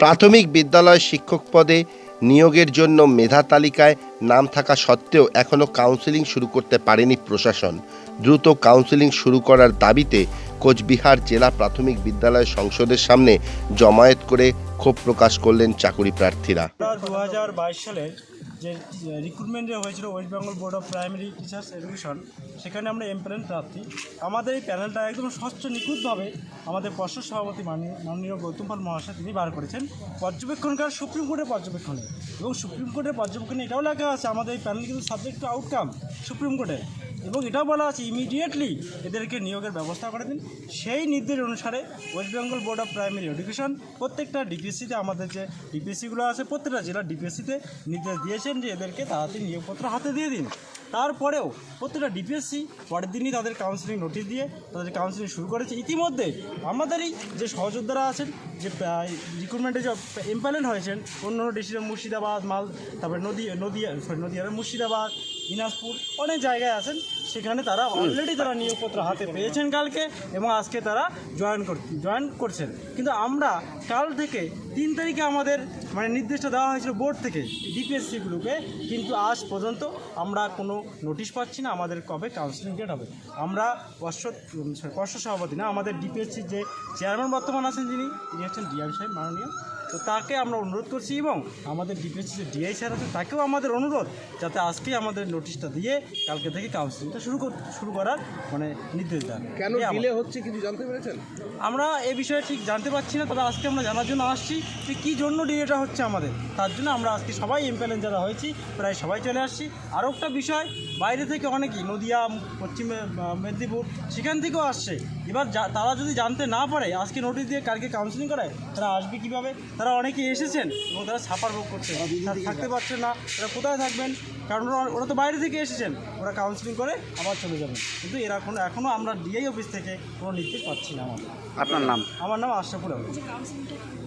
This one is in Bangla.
প্রাথমিক বিদ্যালয় শিক্ষক পদে নিয়োগের জন্য মেধা তালিকায় নাম থাকা সত্ত্বেও এখনও কাউন্সেলিং শুরু করতে পারেনি প্রশাসন। দ্রুত কাউন্সেলিং শুরু করার দাবিতে কোচবিহার জেলা প্রাথমিক বিদ্যালয় সংসদের সামনে জমায়েত করে ক্ষোভ প্রকাশ করলেন চাকুরি প্রার্থীরা। দু সালের যে রিক্রুটমেন্ট যে হয়েছিল West Bengal board of primary teachers education সেখানে আমরা এমপ্লয়েন্ট প্রার্থী। আমাদের এই প্যানেলটা একদম স্বচ্ছ, নিখুঁতভাবে আমাদের পর্ষদ সভাপতি মাননীয় গৌতম পাল মহাশয় তিনি বার করেছেন। পর্যবেক্ষণকার সুপ্রিম কোর্টের পর্যবেক্ষণে। এবং সুপ্রিম কোর্টের পর্যবেক্ষণে এটাও লেখা আছে, আমাদের এই প্যানেল কিন্তু সাবজেক্ট টু আউটকাম সুপ্রিম কোর্টে এবং এটাও বলা আছে ইমিডিয়েটলি এদেরকে নিয়োগের ব্যবস্থা করে দিন। সেই নির্দেশ অনুসারে West Bengal board of primary education প্রত্যেকটা ডিপিএসসিতে আমাদের যে ডিপিএসসিগুলো আছে, প্রত্যেকটা জেলার ডিপিএসসিতে নির্দেশ দিয়েছেন যে এদেরকে তাড়াতাড়ি নিয়োগপত্র হাতে দিয়ে দিন। তারপরেও প্রত্যেকটা ডিপিএসসি পরের দিনই তাদের কাউন্সিলিং নোটিশ দিয়ে তাদের কাউন্সিলিং শুরু করেছে। ইতিমধ্যে আমাদেরই যে সহযোদ্ধারা আছেন, যে রিক্রুটমেন্টে যে এমপ্লয়েন্ট হয়েছেন অন্য অন্য ডিস্ট্রিক্টের মুর্শিদাবাদ, মাল, তারপরে নদী নদী সরি নদীয়ার মুর্শিদাবাদ, দিনাজপুর, অনেক জায়গায় আছেন। সেখানে তারা অলরেডি তারা নিয়োগপত্র হাতে পেয়েছেন কালকে এবং আজকে তারা জয়েন কর জয়েন করছেন। কিন্তু আমরা কাল থেকে তিন তারিখে আমাদের মানে নির্দিষ্ট দেওয়া হয়েছিল বোর্ড থেকে ডিপিএসসিগুলোকে কিন্তু আজ পর্যন্ত আমরা কোনো নোটিশ পাচ্ছি না আমাদের কবে কাউন্সিলিং ডেট হবে। আমরা পর্ষদ সরি সভাপতি না, আমাদের ডিপিএসসির যে চেয়ারম্যান বর্তমান আছেন যিনি, তিনি হচ্ছেন ডিএম সাহেব, মাননীয় তো তাকে আমরা অনুরোধ করছি এবং আমাদের ডিপিএসসি যে ডিআই স্যার আছে তাকেও আমাদের অনুরোধ যাতে আজকেই আমাদের নোটিশটা দিয়ে কালকে থেকে কাউন্সিলিংটা শুরু কর শুরু করার মানে নির্দেশ দেন। কেন ডিলে হচ্ছে কিছু জানতে পেরেছেন? আমরা এ বিষয়ে ঠিক জানতে পারছি না তবে আজকে আমরা জানার জন্য আসছি যে কী জন্য ডিলেটা হচ্ছে আমাদের। তার জন্য আমরা আজকে সবাই এমপ্যালেন যারা হয়েছি প্রায় সবাই চলে আসছি। আরও একটা বিষয় বাইরে থেকে অনেকেই নদিয়া পশ্চিম মেদিনীপুর সেখান থেকেও আসছে। এবার যা- তারা যদি জানতে না পারে আজকে নোটিশ দিয়ে কালকে কাউন্সিলিং করায় তারা আসবে কীভাবে? তারা অনেকে এসেছেন এবং তারা ছাপার ভোগ করছে তারা থাকতে পারছে না তারা কোথায় থাকবেন? কারণ ওরা- ওরা তো বাইরে থেকে এসেছেন। ওরা কাউন্সিলিং করে আবার চলে যাবেন। কিন্তু এরা কোনো এখনও আমরা ডিআই অফিস থেকে কোনো নির্দেশ পাচ্ছি না আমাদের। আপনার নাম? আমার নাম আশরাফুল আলম